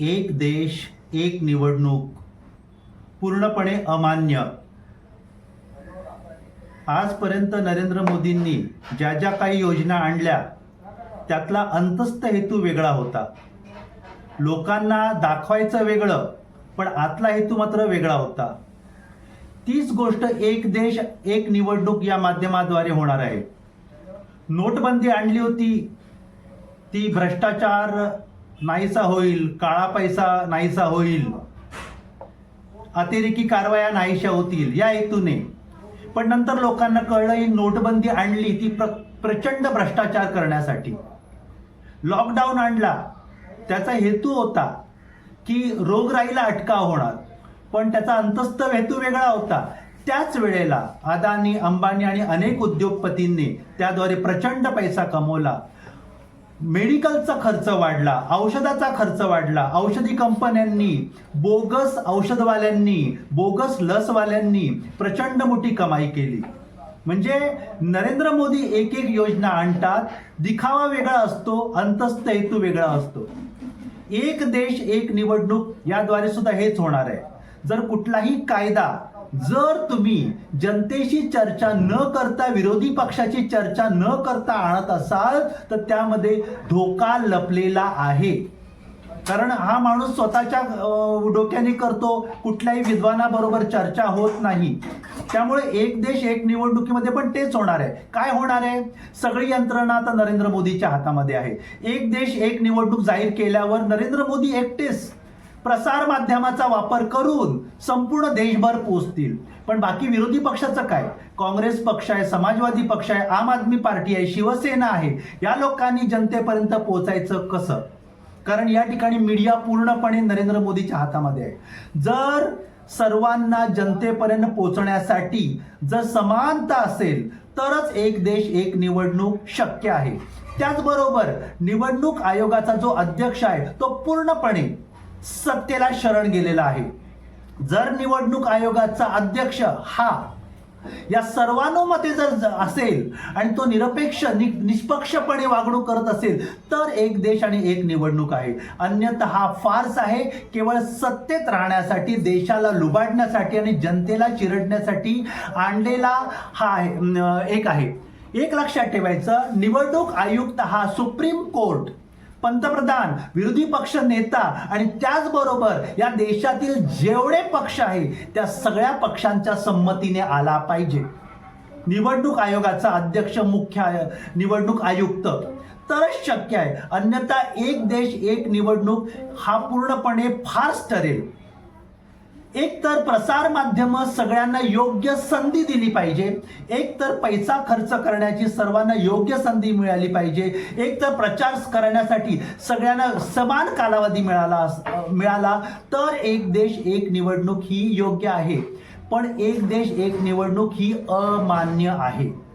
एक देश एक निवडणूक पूर्णपणे अमान्य. आजपर्यंत नरेंद्र मोदींनी ज्या ज्या काही योजना आणल्या त्यातला अंतस्थ हेतू वेगळा होता. लोकांना दाखवायचं वेगळं पण आतला हेतू मात्र वेगळा होता. तीच गोष्ट एक देश एक निवडणूक या माध्यमाद्वारे होणार आहे. नोटबंदी आणली होती. ती भ्रष्टाचार नाहीसा होईल काळा पैसा नाहीसा होईल. अतिरेकी कारवाया नाहीशा होतील या हेतूने. पण नंतर लोकांना कळलं ही नोटबंदी आणली ती प्र प्रचंड भ्रष्टाचार करण्यासाठी. लॉकडाऊन आणला. त्याचा हेतू होता की रोगराईला अटकाव होणार. पण त्याचा अंतस्थ हेतू वेगळा होता. त्याच वेळेला अदानी अंबानी आणि अनेक उद्योगपतींनी त्याद्वारे प्रचंड पैसा कमवला. मेडिकलचा खर्च वाढला औषधाचा खर्च वाढला. औषधी कंपन्यांनी बोगस औषधवाल्यांनी बोगस लसवाल्यांनी प्रचंड मोठी कमाई केली. म्हणजे नरेंद्र मोदी एक एक योजना आणतात दिखावा वेगळा असतो अंतस्थ हेतू वेगळा असतो. एक देश एक निवडणूक याद्वारे सुद्धा हेच होणार आहे. जर कुठलाही कायदा जर तुम्ही जनतेशी चर्चा न करता विरोधी पक्षाची चर्चा न करता आणत असाल तर त्यामध्ये धोका लपलेला आहे. कारण हा माणूस स्वतःच्या डोक्याने करतो कुठल्याही विद्वानाबरोबर चर्चा होत नाही. त्यामुळे एक देश एक निवडणुकीमध्ये पण तेच होणार आहे. काय होणार आहे? सगळी यंत्रणा आता नरेंद्र मोदीच्या हातामध्ये आहे. एक देश एक निवडणूक जाहीर केल्यावर नरेंद्र मोदी एकटेच प्रसार माध्यमाचा वापर करून संपूर्ण देशभर पोचतील पण बाकी विरोधी पक्षाचं काय? काँग्रेस पक्ष आहे समाजवादी पक्ष आहे आम आदमी पार्टी आहे शिवसेना आहे या लोकांनी जनतेपर्यंत पोचायचं कसं? कारण या ठिकाणी मीडिया पूर्णपणे नरेंद्र मोदीच्या हातामध्ये आहे. जर सर्वांना जनतेपर्यंत पोचण्यासाठी जर समानता असेल तरच एक देश एक निवडणूक शक्य आहे. त्याचबरोबर निवडणूक आयोगाचा जो अध्यक्ष आहे तो पूर्णपणे सत्तेला शरण गेलेला आहे. जर निवडणूक आयोगाचा अध्यक्ष हा या सर्वानुमते जर ज- असेल आणि तो निरपेक्ष नि निष्पक्षपणे वागणूक करत असेल तर एक देश आणि एक निवडणूक आहे. अन्यथा हा फार्स आहे केवळ सत्तेत राहण्यासाठी देशाला लुबाडण्यासाठी आणि जनतेला चिरडण्यासाठी आणलेला हा आहे एक आहे. एक लक्षात ठेवायचं निवडणूक आयुक्त हा सुप्रीम कोर्ट पंतप्रधान विरोधी पक्ष नेता आणि त्याचबरोबर या देशातील जेवढे पक्ष आहे त्या सगळ्या पक्षांच्या संमतीने आला पाहिजे. निवडणूक आयोगाचा अध्यक्ष मुख्य निवडणूक आयुक्त. तरच शक्य आहे. अन्यथा एक देश एक निवडणूक हा पूर्णपणे फास्ट ठरेल. एक तर प्रसार माध्यम सगळ्यांना योग्य संधी दिली पाहिजे. एक तर पैसा खर्च करण्याची सर्वांना योग्य संधी मिळाली पाहिजे. एक तर प्रचार करण्यासाठी सगळ्यांना समान कालावधी मिळाला अस- मिळाला तर एक देश एक निवडणूक ही योग्य आहे. पण एक देश एक निवडणूक ही अमान्य आहे.